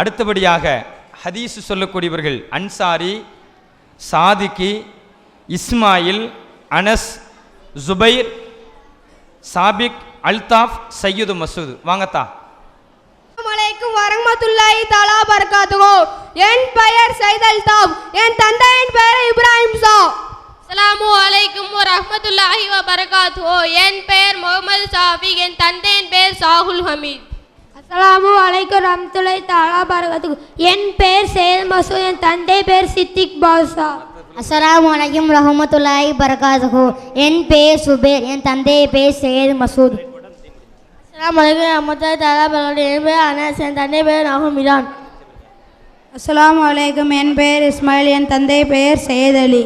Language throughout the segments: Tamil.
அடுத்தபடியாக ஹதீஸ் சொல்லக்கூடியவர்கள் அன்சாரி சாதிகி இஸ்மாயில் அனஸ் ஜுபைர் சாபிக் அல்தாஃப் சையது மசூத். வாங்கத்தா. அலைக்கும் வரமத்துல்லாஹி தஆலா பரகாத்துஹு என் பெயர் சைத் அல்தாப் என் தந்தையின் பெயர் இப்ராஹிம் சா அஸ்ஸலாமு அலைக்கும் வரஹ்மத்துல்லாஹி வ பரகாத்துஹு என் பெயர் முகமது சாஃபி என் தந்தையின் பெயர் சாகுல் ஹமீத். அஸ்ஸலாமு அலைக்கும் ரஹ்மத்துல்லாஹி தஆலா பரகாத்துஹு என் பெயர் சையத் மசூத் என் தந்தை பெயர் சித்திக் பாஷா அஸ்ஸலாமு அலைக்கும் ரஹமத்துல்லாஹி பரகாத்துஹு என் பேர் சுபேர் என் தந்தை பேர் சையது மசூத் அஸ்ஸலாமு அலைக்கும் ரஹ்மத்துல்லாஹி தஆலா பரகாத்துஹு என் பேர் அனஸ் என் தந்தை பேர் நஹும் மிரான் அஸ்ஸலாமு அலைக்கும் என் பெயர் இஸ்மாயில் என் தந்தை பெயர் சையத் அலி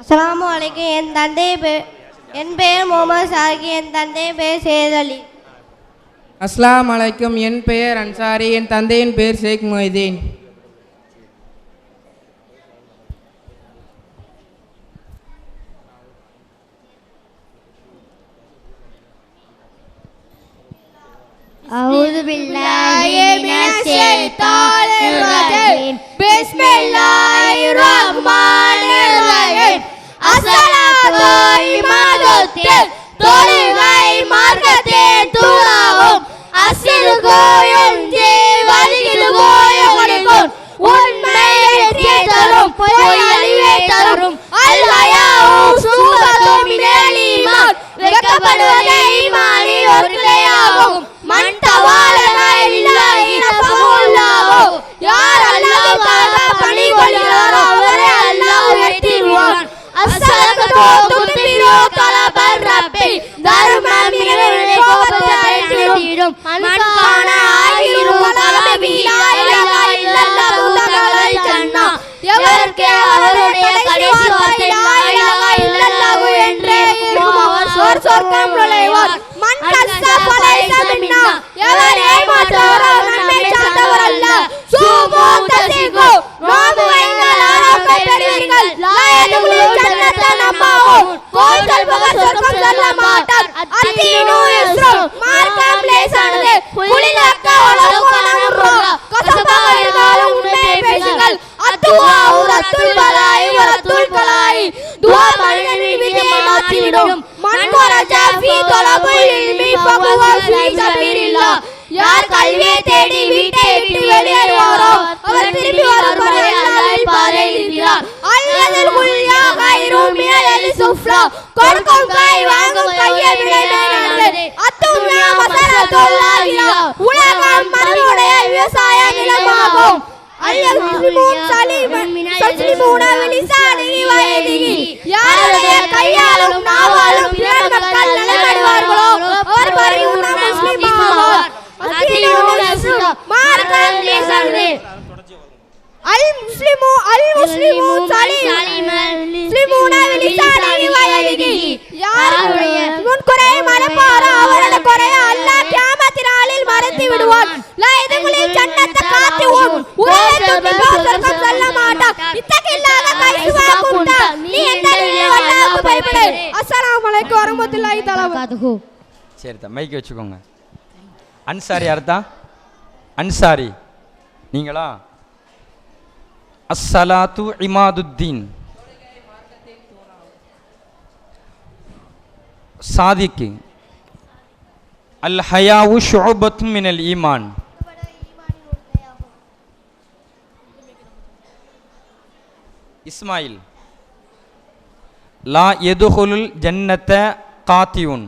அஸ்ஸலாமு அலைக்கும் என் தந்தை பேர் என் பெயர் முகமது சாகி என் தந்தை பெயர் சையத் அலி அஸ்லாம் அலைக்கும் என் பெயர் அன்சாரி என் தந்தையின் பெயர் ஷேக் மொய்தீன் أعوذ بالله من الشيطان الرجيم بسم الله الرحمن الرحيم அஸ்ஸலாத்து மன்கான ஆயிரு தலபி லா இலாஹா இல்லல்லாஹு தகலல் ஜன்னா எவருக்கு அவருடைய அவர் சொர் சொர்க்கம் நுழைவார். மின்னா எவர் அவர் சார்ந்தவர் அல்ல நோம்பு வைங்கள் ஆரோக்கியம் பெறுவீர்கள் லா யதுகுலு ஜன்னத நம்மாவும் கோல் சொல்பவர் சொர்க்கம் செல்ல மாட்டார் அத்தீனு யஸ்ரு மார்க்கம் லேசானது குளிலக்க வலகுலமுர்ரா கசபாக இருந்தாலும் உண்மையை பேசுங்கள் அத்துவா உரத்துல் பலாய் உரத்துல் பலாய் துவா மனிதனை விதியை மாற்றிவிடும். மன்கொரஜா ஃபீ தொலபுல் இல்மி ஃபகுவ ஃபீ சபீரில்லாஹ் யார் கல்வியை தேடி வீட்டை விட்டு வெளியேறுவாரோ அவர் திரும்பி வரும் அல்லாஹ்வின் பாதையில் இருக்கிறார் அல்லதில் குல்யா கைரு மினல் அலி சுஃப்லா. கொடுக்கும் கை வாங்கும் கையை விட மேலானது அத்துன்யா மசரத்துல்லாஹியா உலகம் மண்ணுடைய விவசாய நிலமாகும். அல்யஸ்லிமூன் சலீமன் சஸ்லிமூன விலிசானிஹி வயதிஹி யாருடைய கையாலும் நாவாலும் பிறர் மக்கள் நலமடைவார்களோ அவர் பரிபூர்ண முஸ்லிம் ஆவார் அத்தீனுல் இஸ்லாம் மார்க்கம் லேசானது அல் முஸ்லிமு அல் முஸ்லிமு சலீமன் முஸ்லிமூன விலிசானிஹி வயதிஹி யாருடைய முன்குறை மறப்பாரோ அவரது குறையை அல்லாஹ் கியாமத் நாளில் மறைத்து விடுவான் லா ஜன்னத்த அலைக்கும் வரஹ்மத்துல்லாஹி தஆலா பரகாத்துஹு சரி தான் மைக்கு வச்சுக்கோங்க. அன்சாரி யார் தான் அன்சாரி. நீங்களா? அஸ்ஸலாத்து இமாதுத்தீன். சாதிக்கு. அல் ஹயாவு ஷுபத்து மினல் ஈமான். இஸ்மாயில். லா எதுஹுலுல் ஜன்னத்த காத்தியுன்.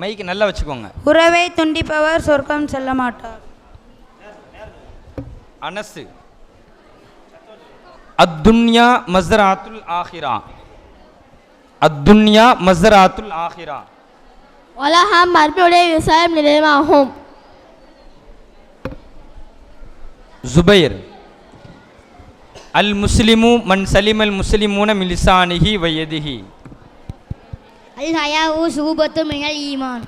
மைக்கு நல்லா வச்சுக்கோங்க. உறவை துண்டிப்பவர் சொர்க்கம் செல்ல மாட்டார். அனசு. அத்துன்யா மஸ்ராத்துல் ஆஹிரா. அத்துன்யா மஸ்ராத்துல் ஆஹிரா. உலகம் மறுபடியுடைய விவசாயம் நிலையமாகும். ஜுபைர். அல் முஸ்லிமு மன் சலிமல் முஸ்லிமூன மிலிசானிஹி வயதிஹி. அல் ஹயாவு சூபத்து மினல் ஈமான்.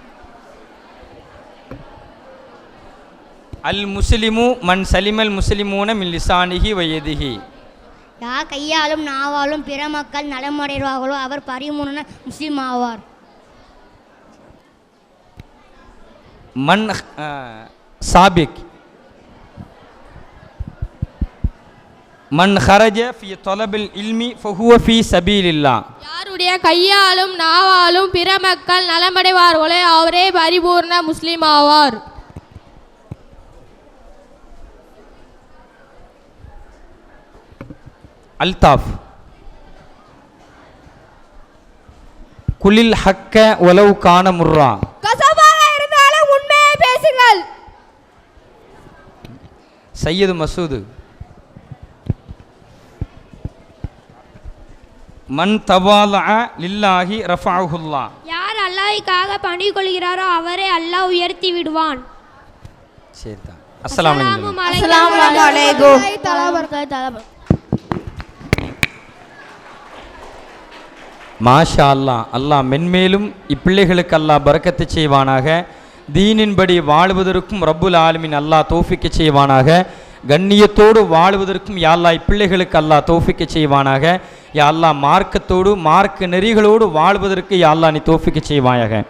அல் முஸ்லிமு மன் சலிமல் முஸ்லிமூன மின் லிசானிஹி வயதிஹி. யார் கையாலும் நாவாலும் பிற மக்கள் நலமடைவார்களோ அவர் பரிமூண முஸ்லீம் ஆவார். மன் சாபிக். மன் ஹரஜ ஃபி தொலபில் இல்மி ஃபஹுவ ஃபி சபீலில்லா யாருடைய கையாலும் நாவாலும் பிற மக்கள் நலமடைவார்களோ அவரே பரிபூர்ண முஸ்லிம் ஆவார். அல்தாஃப். குலில் ஹக்க ஒலவு கான முர்ரா. கசப்பாக இருந்தாலும் உண்மையை பேசுங்கள். சையது மசூது. மன் தவால லில்லாஹி ரஃபாஹுல்லா. யார் அல்லாஹ்வுக்காக பணி கொள்கிறாரோ அவரை அல்லாஹ் உயர்த்தி விடுவான். சரி தான் அஸ்ஸலாமு அலைக்கும். அஸ்ஸலாமு அலைக்கும். மாஷா அல்லாஹ் அல்லாஹ் மென்மேலும் இப்பிள்ளைகளுக்கு அல்லாஹ் பரக்கத்து செய்வானாக. தீனின்படி வாழ்வதற்கும் ரப்புல் ஆலமின் அல்லாஹ் தோஃபிக்க செய்வானாக. கண்ணியத்தோடு வாழ்வதற்கும் யா பிள்ளைகளுக்கு இப்பிள்ளைகளுக்கு அல்லாஹ் தோஃபிக்க செய்வானாக. யாழ்லா மார்க்கத்தோடு மார்க்க நெறிகளோடு வாழ்வதற்கு யாழ்லா நீ தோஃபிக்க செய்வாயாக.